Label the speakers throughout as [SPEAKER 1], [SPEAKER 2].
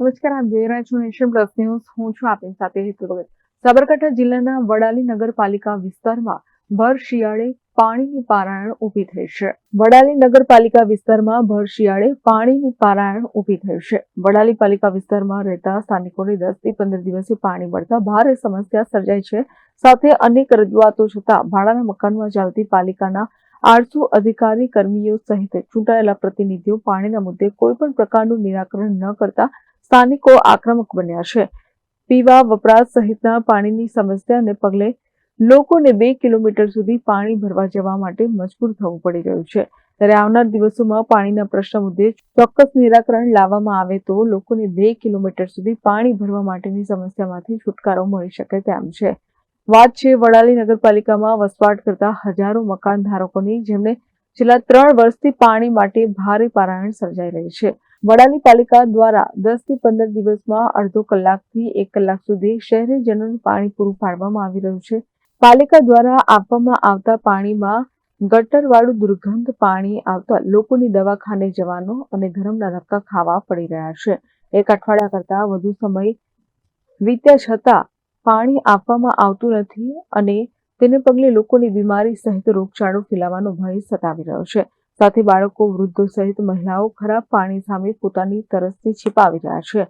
[SPEAKER 1] નમસ્કાર, આપ જોઈ નેશન પ્લસ ન્યૂઝ. હું છું આપની સાથે હેતુ સાબરકાંઠા જિલ્લાના વડાલી નગરપાલિકા વિસ્તારમાં ભર શિયાળે પાણીની પારાયણ ઊભી થઈ છે. વડાલી નગરપાલિકા વિસ્તારમાં ભર શિયાળે પાણીની પારાયણ ઊભી થઈ છે. વડાલી પાલિકા વિસ્તારમાં રહેતા સ્થાનિકોને દસથી પંદર દિવસે પાણી મળતા ભારે સમસ્યા સર્જાઈ છે. સાથે અનેક રજૂઆતો છતાં ભાડાના મકાનમાં ચાલતી પાલિકાના આઠસો અધિકારી કર્મીઓ સહિત ચૂંટાયેલા પ્રતિનિધિઓ પાણીના મુદ્દે કોઈ પણ પ્રકારનું નિરાકરણ ન કરતા સ્થાનિકો આક્રમક બન્યા છે. પીવા, વપરાશ સહિતના પાણીની સમસ્યાને પગલે લોકોને બે કિલોમીટર સુધી પાણી ભરવા જવા માટે મજબૂર થવું પડી રહ્યું છે. ત્યારે આવનાર દિવસોમાં પાણીના પ્રશ્ન મુદ્દે ચોક્કસ નિરાકરણ લાવવામાં આવે તો લોકોને બે કિલોમીટર સુધી પાણી ભરવા માટેની સમસ્યામાંથી છુટકારો મળી શકે તેમ છે. વાત છે વડાલી નગરપાલિકામાં વસવાટ કરતા હજારો મકાન ધારકોની, જેમને છેલ્લા ત્રણ વર્ષથી પાણી માટે ભારે પારાયણ સર્જાઈ રહી છે. વડાલી પાલિકા દ્વારા દસથી પંદર દિવસમાં અડધો કલાકથી એક કલાક સુધી શહેરીજનોને પાણી પૂરું પાડવામાં આવી રહ્યું છે. પાલિકા દ્વારા આપવામાં આવતા પાણીમાં ગટરવાળું દુર્ગંધ પાણી આવતા લોકોની દવાખાને જવાનો અને ગરમના ધક્કા ખાવા પડી રહ્યા છે. એક અઠવાડિયા કરતા વધુ સમય વીત્યા છતાં પાણી આપવામાં આવતું નથી અને તેને પગલે લોકોની બીમારી સહિત રોગચાળો ફેલાવાનો ભય સતાવી રહ્યો છે. સાથે બાળકો, વૃદ્ધો સહિત મહિલાઓ ખરાબ પાણી સામે પોતાની તરસથી છીપાવી રહ્યા છે.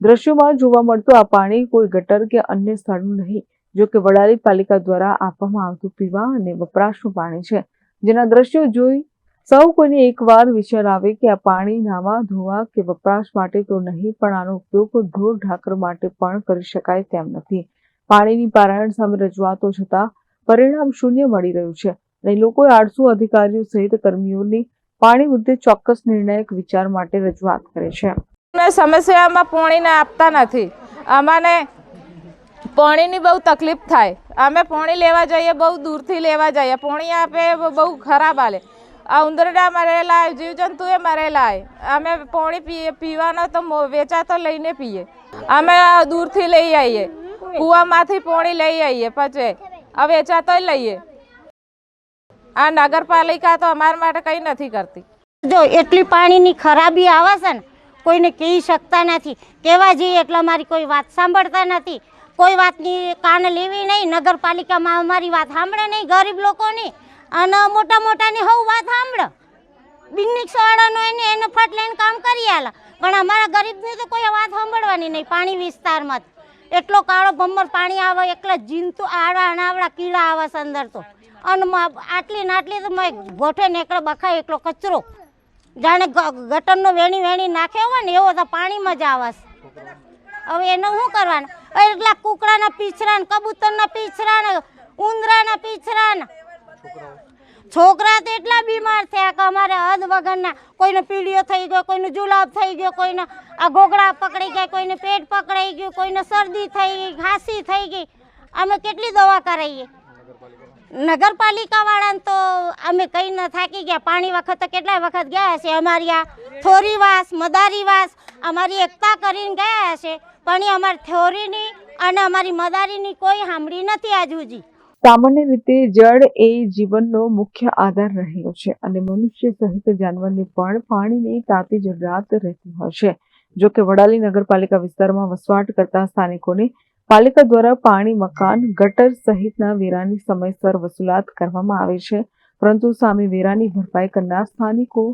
[SPEAKER 1] દ્રશ્યોમાં જોવા મળતું આ પાણી કોઈ ગટર કે અન્ય સ્થળનું નહીં, જો કે વડાલી પાલિકા દ્વારા આપવામાં આવતું પીવા અને વપરાશનું પાણી છે. જેના દ્રશ્યો જોઈ સૌ કોઈને એકવાર વિચાર આવે કે આ પાણી નાવા, ધોવા કે વપરાશ માટે તો નહીં, પણ આનો ઉપયોગ ઢોર ઢાકર માટે પણ કરી શકાય તેમ નથી. પાણીની પારાયણ સામે રજૂઆતો છતાં પરિણામ શૂન્ય મળી રહ્યું છે અને લોકોએ આઠસો અધિકારીઓ સહિત કર્મીઓની પાણી મુદ્દે ચોક્કસ નિર્ણાયક વિચાર માટે રજૂઆત કરે છે.
[SPEAKER 2] સમસ્યામાં પાણીને આપતા નથી. અમને પાણીની બહુ તકલીફ થાય. અમે પાણી લેવા જઈએ, બહુ દૂરથી લેવા જઈએ. પાણી આપે બહુ ખરાબ આલે આ ઉંદરડા મરેલા જીવજંતુએ મરેલા. અમે પાણી પીએ પીવાનો તો વેચા તો લઈને પીએ. અમે દૂરથી લઈ આવીએ કૂવામાંથી પાણી લઈ આવીએ પછી આ વેચાતો લઈએ. આ નગરપાલિકા તો અમારા માટે કંઈ નથી કરતી.
[SPEAKER 3] જો એટલી પાણીની ખરાબી આવે છે ને, કોઈને કહી શકતા નથી. કહેવા જઈએ એટલે અમારી કોઈ વાત સાંભળતા નથી. કોઈ વાતની કાન લેવી નહીં. નગરપાલિકામાં અમારી વાત સાંભળે નહીં ગરીબ લોકોની. અને મોટા મોટાની હવ વાત સાંભળે. બિનિક્સવાળાનો એને એને ફટ લઈને કામ કરી આલા. પણ અમારા ગરીબની તો કોઈ વાત સાંભળવાની નહીં, પાણી વિસ્તારમાં એટલો કાળો ભમર પાણી આવે, એકલા જીનતું આડા અનાવડા કીડા આવે છે અંદર તો અને આટલી ને આટલી તો મેં ગોઠે ને બખાય, એકલો કચરો. જાણે ગટરનો વેણી વેણી નાખ્યો હોય ને, એવો તો પાણીમાં જ આવે હવે એને શું કરવાનું? એટલા કૂકડાના પીછરા ને કબૂતરના પીછરા ને ઉંદરાના પીછરા ને છોકરા તો એટલા બીમાર થયા કે અમારે હદ વગરના કોઈને પીળીઓ થઈ ગયો, કોઈને જુલાબ થઈ ગયો, કોઈને આ ગોગળા પકડી ગયા, કોઈને પેટ પકડાઈ ગયું, કોઈને શરદી થઈ ગઈ ખાંસી થઈ ગઈ. અમે કેટલી દવા કરાવીએ નગરપાલિકાવાળાને તો અમે કંઈ ન થાકી ગયા. પાણી વખત તો કેટલાય વખત ગયા હશે. અમારી આ થોરીવાસ, મદારીવાસ અમારી એકતા કરીને ગયા હશે. પણ એ અમારી થોરીની અને અમારી મદારીની કોઈ સાંભળી નથી આજ સુધી
[SPEAKER 1] સામાન્ય રીતે જળ એ જીવનનો મુખ્ય આધાર રહ્યો છે અને મનુષ્ય સહિત જાનવરને પણ પાણીની તાતી જરૂરિયાત રહેતી હોય છે. જો કે વડાલી નગરપાલિકા વિસ્તારમાં વસવાટ કરતા સ્થાનિકોને પાલિકા દ્વારા પાણી, મકાન, ગટર સહિતના વેરાની સમયસર વસૂલાત કરવામાં આવે છે. પરંતુ સામે વેરાની ભરપાઈ કરનાર સ્થાનિકો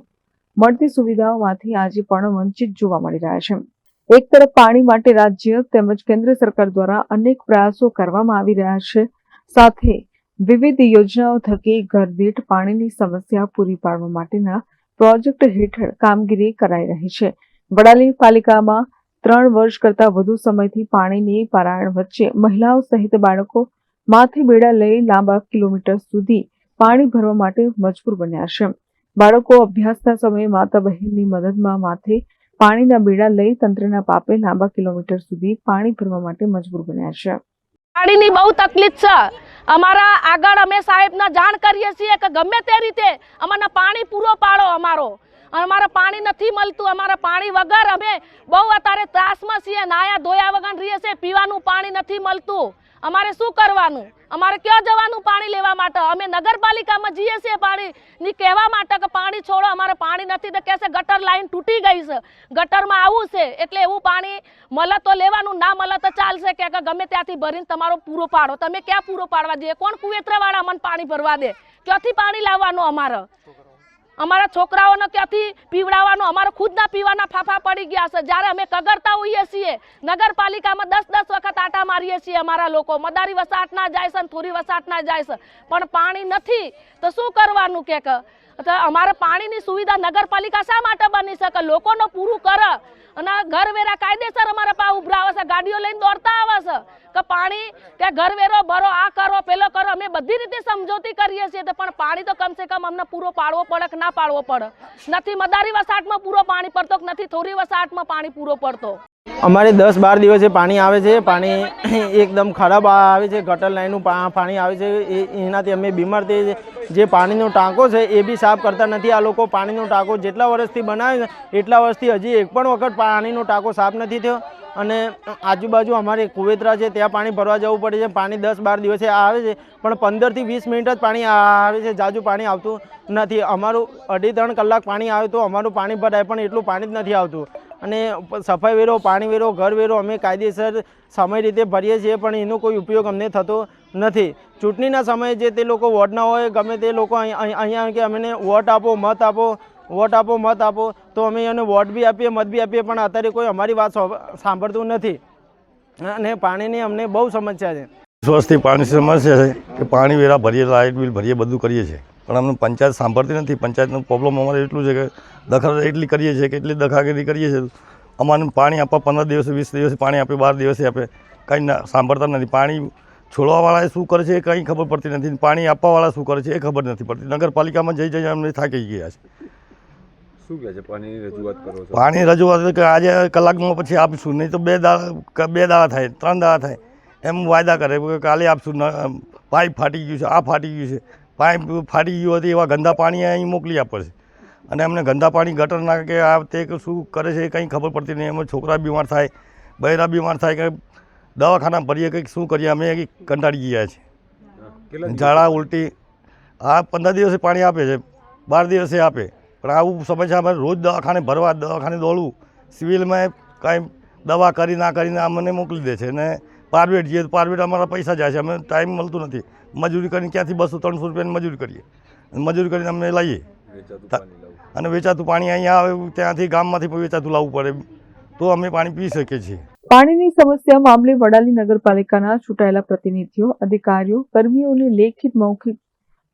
[SPEAKER 1] મળતી સુવિધાઓમાંથી આજે પણ વંચિત જોવા મળી રહ્યા છે. એક તરફ પાણી માટે રાજ્ય તેમજ કેન્દ્ર સરકાર દ્વારા અનેક પ્રયાસો કરવામાં આવી રહ્યા છે. સાથે વિવિધ યોજનાઓ થકી ઘર દીઠ પાણીની સમસ્યા પૂરી પાડવા માટેના પ્રોજેક્ટ હેઠળ કામગીરી કરાઈ રહી છે. વડાલી પાલિકામાં ત્રણ વર્ષ કરતા વધુ સમયથી પાણીની પારાયણ વચ્ચે મહિલાઓ સહિત બાળકો માથે બેડા લઈ લાંબા કિલોમીટર સુધી પાણી ભરવા માટે મજબૂર બન્યા છે. બાળકો અભ્યાસના સમયે માતા બહેનની મદદમાં માથે પાણીના બેડા લઈ તંત્રના પાપે લાંબા કિલોમીટર સુધી પાણી ભરવા માટે મજબૂર બન્યા છે.
[SPEAKER 4] પાણીની બહુ તકલીફ છે. અમારા આગળ અમે સાહેબને જાણ કરીએ છીએ કે ગમે તે રીતે અમને પાણી પૂરો પાડો અમારો. અમારે પાણી નથી મળતું, અમારા પાણી વગર અમે બહુ અત્યારે ત્રાસમાં છીએ, નાયા છીએ પીવાનું પાણી નથી મળતું. અમારે શું કરવાનું? અમારે ક્યાં જવાનું પાણી લેવા માટે? અમે નગરપાલિકામાં જઈએ છીએ પાણીની કહેવા માટે કે પાણી છોડો, અમારે પાણી નથી તો કહેશે ગટર લાઈન તૂટી ગઈ છે. ગટરમાં આવું છે, એટલે એવું પાણી મળે તો લેવાનું, ના મળે તો ચાલશે. કે ગમે ત્યાંથી ભરીને તમારો પૂરો પાડો. તમે ક્યાં પૂરો પાડવા દઈએ કોણ કુવેત્રાવાળા અમને પાણી ભરવા દે? ક્યાંથી પાણી લાવવાનું અમારે? અમારા છોકરાઓને ક્યાંથી પીવડાવવાનું, અમારે ખુદના પીવાના ફાફા પડી ગયા છે. જ્યારે અમે કગરતા હોઈએ છીએ, નગરપાલિકામાં દસ દસ વખત આટા મારીએ છીએ અમારા લોકો. મદારી વસાહતના જાય છે થોરી વસાટ ના જાય છે. પણ પાણી નથી, તો શું કરવાનું કે? અમારે પાણીની સુવિધા નગરપાલિકા શા માટે બની શકે? લોકોનો પૂરું કરે. અને ઘરવેરા કાયદેસર અમારા પા ઉભરા આવે છે, ગાડીઓ લઈને દોડતા આવે છે. કે પાણી કે ઘરવેરો ભરો આ કરો, પેલો કરો, અમે બધી રીતે સમજોતી કરીએ છીએ તો પણ પાણી તો કમસે કમ અમને પૂરો પાડવો પડે કે ના પાડવો પડે? નથી, મદારી વસાટમાં પૂરો પાણી પડતો કે નથી, થોરી વસાહતમાં પાણી પૂરો પડતો?
[SPEAKER 5] અમારે દસ બાર દિવસે પાણી આવે છે, પાણી એકદમ ખરાબ આવે છે, ગટર લાઈનનું પાણી આવે છે એનાથી અમે બીમાર છીએ જે પાણીનો ટાંકો છે, એ બી સાફ કરતા નથી. આ લોકો પાણીનો ટાંકો જેટલા વર્ષથી બનાવે છે, એટલા વર્ષથી હજી એક પણ વખત પાણીનો ટાંકો સાફ નથી થયો. અને આજુબાજુ અમારે કુવેતરા છે, ત્યાં પાણી ભરવા જવું પડે છે. પાણી દસ બાર દિવસે આવે છે, પણ પંદરથી વીસ મિનિટ જ પાણી આવે છે, જાજુ પાણી આવતું નથી. અમારું અઢી, ત્રણ કલાક પાણી આવે તો અમારું પાણી ભરાય, પણ એટલું પાણી જ નથી આવતું. અને સફાઈ વેરો, પાણી વેરો, ઘર વેરો અમે કાયદેસર સમય રીતે ભરીએ છીએ, પણ એનો કોઈ ઉપયોગ અમને થતો નથી. ચૂંટણીના સમયે જે તે લોકો વોર્ડના હોય, ગમે તે લોકો અહીં- અહીં- અહીંયા કે અમને વોટ આપો, મત આપો, વોટ આપો, મત આપો, તો અમે એને વોટ બી આપીએ, મત બી આપીએ, પણ અત્યારે કોઈ અમારી વાત સાંભ- સાંભળતું નથી. અને પાણીની અમને બહુ સમસ્યા છે.
[SPEAKER 6] વર્ષથી પાણી સમસ્યા છે કે પાણી વેરા ભરીએ, લાઇટ બિલ ભરીએ, બધું કરીએ છીએ. પણ અમને પંચાયત સાંભળતી નથી. પંચાયતનું પ્રોબ્લેમ અમારે એટલું છે કે દખલ એટલી કરીએ છીએ કે એટલી દખાગીરી કરીએ છીએ. અમારે પાણી આપવા પંદર દિવસે વીસ દિવસે પાણી આપે બાર દિવસે આપે. કંઈ ના સાંભળતા નથી. પાણી છોડવાવાળાએ શું કરે છે એ કંઈ ખબર પડતી નથી. પાણી આપવાવાળા શું કરે છે એ ખબર નથી પડતી. નગરપાલિકામાં જઈ જઈને અમને થાકી ગયા છે.
[SPEAKER 7] શું કહે છે? પાણીની રજૂઆત કરો છો?
[SPEAKER 6] પાણી રજૂઆત કે આજે કલાકમાં પછી આપીશું. નહીં તો બે દાડા બે દાડા થાય ત્રણ દાડા થાય. એમ વાયદા કરે. કે કાલે આપશું. પાઇપ ફાટી ગયું છે આ ફાટી ગયું છે. પાઇપ ફાટી ગયું હતી એવા ગંદા પાણી અહીં મોકલી આપે છે. અને એમને ગંદા પાણી ગટર ના કે આ તે શું કરે છે એ કંઈ ખબર પડતી નહીં. એમાં છોકરા બીમાર થાય બૈરા બીમાર થાય કે દવાખાના ભરીએ કંઈક શું કરીએ અમે કંટાળી ગયા છીએ ઝાડા ઉલટી આ પંદર દિવસે પાણી આપે છે બાર દિવસે આપે. પણ આવું સમસ્યા અમારે રોજ દવાખાને ભરવા દવાખાને દોડવું સિવિલમાં કાંઈ દવા કરી ના કરીને અમને મોકલી દે છે. ને પ્રાઇવેટ જઈએ તો પારવેટ અમારા પૈસા જાય છે અમે ટાઈમ મળતું નથી. મજૂરી કરીને ક્યાંથી બસો ત્રણસો રૂપિયાની મજૂરી કરીએ? મજૂરી કરીને અમે લાવીએ.
[SPEAKER 7] વેચાતું
[SPEAKER 6] તા-
[SPEAKER 7] પાણી લાવું.
[SPEAKER 6] અને વેચાતું પાણી અહીંયા આવે ત્યાંથી ગામમાંથી વેચાતું લાવવું પડે. તો અમે પાણી પી શકીએ છીએ.
[SPEAKER 1] પાણીની સમસ્યા મામલે વડાલી નગરપાલિકાના ચૂંટાયેલા પ્રતિનિધિઓ અધિકારીઓ કર્મીઓની લેખિત મૌખિક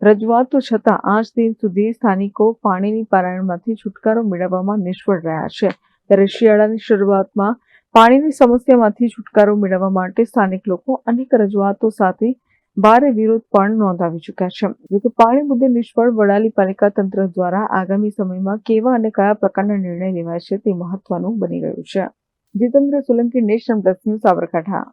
[SPEAKER 1] રજૂઆતો છતાં આજ દિન સુધી સ્થાનિકો પાણીની પારાયણમાંથી છુટકારો મેળવવામાં નિષ્ફળ રહ્યા છે. ત્યારે શિયાળાની શરૂઆતમાં પાણીની સમસ્યામાંથી છુટકારો મેળવવા માટે સ્થાનિક લોકો અનેક રજૂઆતો સાથે ભારે વિરોધ પણ નોંધાવી ચૂક્યા છે. જોકે પાણી મુદ્દે નિષ્ફળ વડાલી પાલિકા તંત્ર દ્વારા આગામી સમયમાં કેવા અને કયા પ્રકારના નિર્ણય લેવાય છે તે મહત્વનું બની રહ્યું છે. Jitendra Solanki nation plus news, Sabarkantha.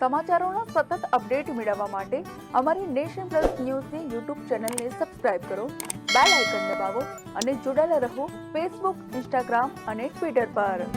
[SPEAKER 1] સમાચારોના સતત અપડેટ મેળવવા માટે અમારી નેશન પ્લસ ન્યૂઝની યુટ્યુબ ચેનલને સબસ્ક્રાઇબ કરો, બેલ આઇકન દબાવો અને જોડાયેલા રહો ફેસબુક, ઇન્સ્ટાગ્રામ અને ટ્વિટર પર.